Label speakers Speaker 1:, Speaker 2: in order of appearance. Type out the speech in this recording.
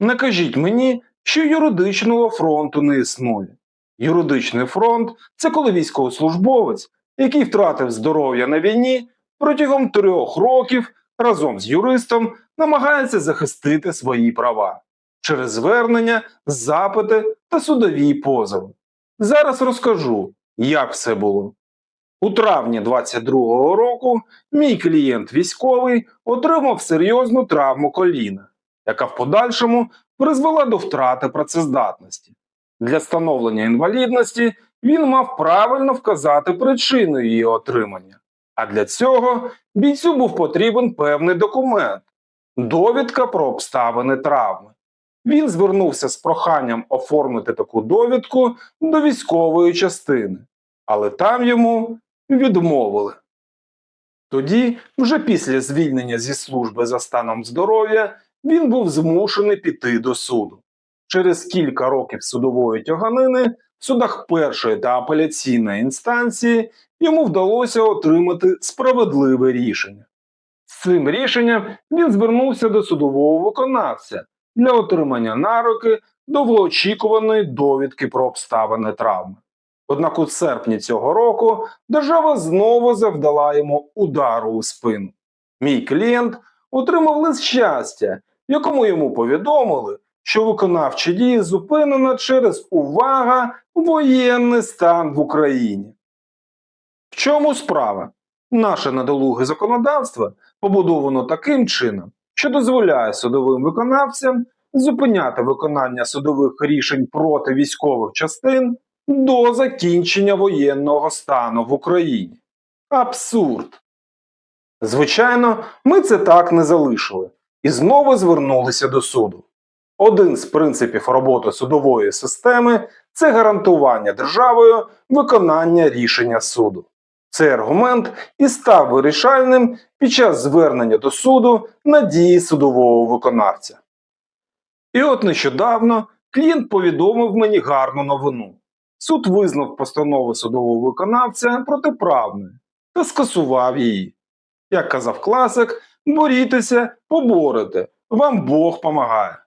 Speaker 1: Не кажіть мені, що юридичного фронту не існує. Юридичний фронт це коли військовослужбовець, який втратив здоров'я на війні, протягом трьох років разом з юристом намагається захистити свої права через звернення, запити та судові позови. Зараз розкажу, як все було. У травні 22-го року мій клієнт військовий отримав серйозну травму коліна, яка в подальшому призвела до втрати працездатності. Для встановлення інвалідності він мав правильно вказати причину її отримання. А для цього бійцю був потрібен певний документ довідка про обставини травми. Він звернувся з проханням оформити таку довідку до військової частини, але там йому відмовили. Тоді, вже після звільнення зі служби за станом здоров'я, він був змушений піти до суду. Через кілька років судової тяганини в судах першої та апеляційної інстанції йому вдалося отримати справедливе рішення. З цим рішенням він звернувся до судового виконавця для отримання на руки довгоочікуваної довідки про обставини травми. Однак у серпні цього року держава знову завдала йому удару у спину. Мій клієнт отримав лист щастя, якому йому повідомили, що виконавчі дії зупинено через увага воєнний стан в Україні. В чому справа? Наше недолуге законодавство побудовано таким чином, що дозволяє судовим виконавцям зупиняти виконання судових рішень проти військових частин до закінчення воєнного стану в Україні. Абсурд. Звичайно, ми це так не залишили і знову звернулися до суду. Один з принципів роботи судової системи це гарантування державою виконання рішення суду. Цей аргумент і став вирішальним під час звернення до суду на дії судового виконавця. І от нещодавно клієнт повідомив мені гарну новину. Суд визнав постанову судового виконавця протиправною та скасував її. Як казав класик, борітеся, поборете, вам Бог помагає.